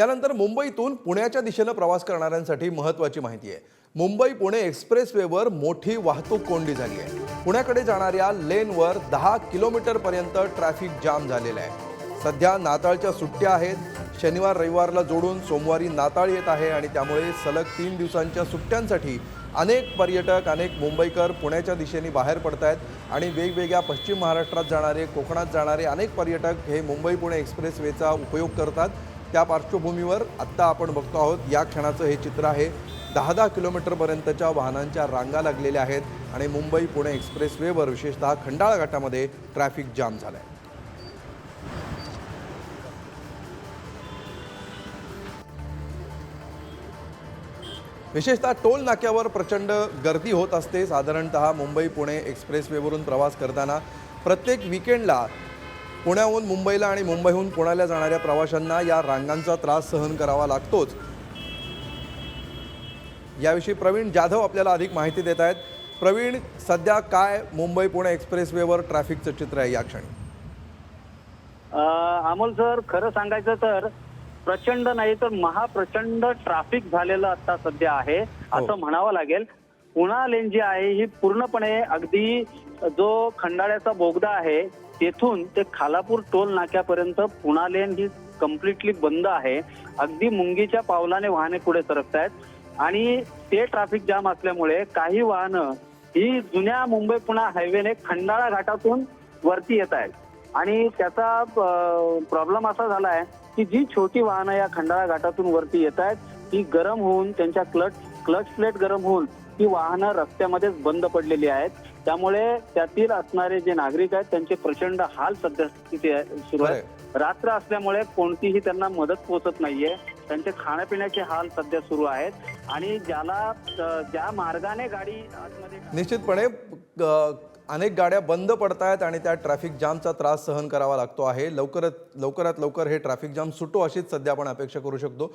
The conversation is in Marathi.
यानंतर मुंबईतून पुण्याच्या दिशेनं प्रवास करणाऱ्यांसाठी महत्त्वाची माहिती आहे. मुंबई पुणे एक्सप्रेसवेवर मोठी वाहतूक कोंडी झाली आहे. पुण्याकडे जाणाऱ्या लेनवर दहा किलोमीटरपर्यंत ट्रॅफिक जाम झालेलं आहे. सध्या नाताळच्या सुट्ट्या आहेत. शनिवार रविवारला जोडून सोमवारी नाताळ येत आहे आणि त्यामुळे सलग तीन दिवसांच्या सुट्ट्यांसाठी अनेक पर्यटक अनेक मुंबईकर पुण्याच्या दिशेने बाहेर पडत आहेत आणि वेगवेगळ्या पश्चिम महाराष्ट्रात जाणारे कोकणात जाणारे अनेक पर्यटक हे मुंबई पुणे एक्सप्रेसवेचा उपयोग करतात. त्या पार्श्वभूमीवर आत्ता आपण बघतो आहोत या क्षणाचं हे चित्र आहे. दहा दहा किलोमीटरपर्यंतच्या वाहनांच्या रांगा लागलेल्या आहेत आणि मुंबई पुणे एक्सप्रेसवेवर विशेषतः खंडाळा घाटामध्ये ट्रॅफिक जाम झाला आहे विशेषतः टोल नाक्यावर प्रचंड गर्दी होत असते. साधारणतः मुंबई पुणे एक्सप्रेसवेवरून प्रवास करताना प्रत्येक विकेंडला पुण्याहून मुंबईला आणि मुंबईहून पुण्याला जाणाऱ्या प्रवाशांना या रांगांचा त्रास सहन करावा लागतोच. याविषयी प्रवीण जाधव आपल्याला अधिक माहिती देत आहेत. प्रवीण सध्या काय मुंबई पुणे एक्सप्रेसवेवर ट्रॅफिकचं चित्र आहे या क्षणी? अमोल सर खरं सांगायचं तर प्रचंड नाही तर महाप्रचंड ट्रॅफिक झालेलं आता सध्या आहे. असं म्हणावं लागेल. पुणा लेन जी आहे ही पूर्णपणे अगदी जो खंडाळ्याचा बोगदा आहे तेथून ते खालापूर टोल नाक्यापर्यंत पुणा लेन ही कम्प्लिटली बंद आहे. अगदी मुंगीच्या पावलाने वाहने पुढे सरकत आहेत आणि ते ट्रॅफिक जाम असल्यामुळे काही वाहनं ही जुन्या मुंबई पुणा हायवेने खंडाळा घाटातून वरती येत आहेत आणि त्याचा प्रॉब्लेम असा झाला आहे की जी छोटी वाहनं या खंडाळा घाटातून वरती येत आहेत ती गरम होऊन त्यांच्या क्लच क्लच प्लेट गरम होऊन ती वाहनं रस्त्यामध्येच बंद पडलेली आहेत. त्यामुळे त्यातील असणारे जे नागरिक आहेत त्यांचे प्रचंड हाल सध्या स्थिती आहे सुरू आहेत रात्र असल्यामुळे कोणतीही त्यांना मदत पोहोचत नाहीये. त्यांचे खाण्यापिण्याचे हाल सध्या सुरू आहेत. आणि ज्याला ज्या मार्गाने गाडी आतमध्ये निश्चितपणे अनेक गाड्या बंद पडत आहेत आणि त्या ट्रॅफिक जामचा त्रास सहन करावा लागतो आहे. लवकरात लवकरात लवकर हे ट्रॅफिक जाम सुटो अशीच सध्या आपण अपेक्षा करू शकतो.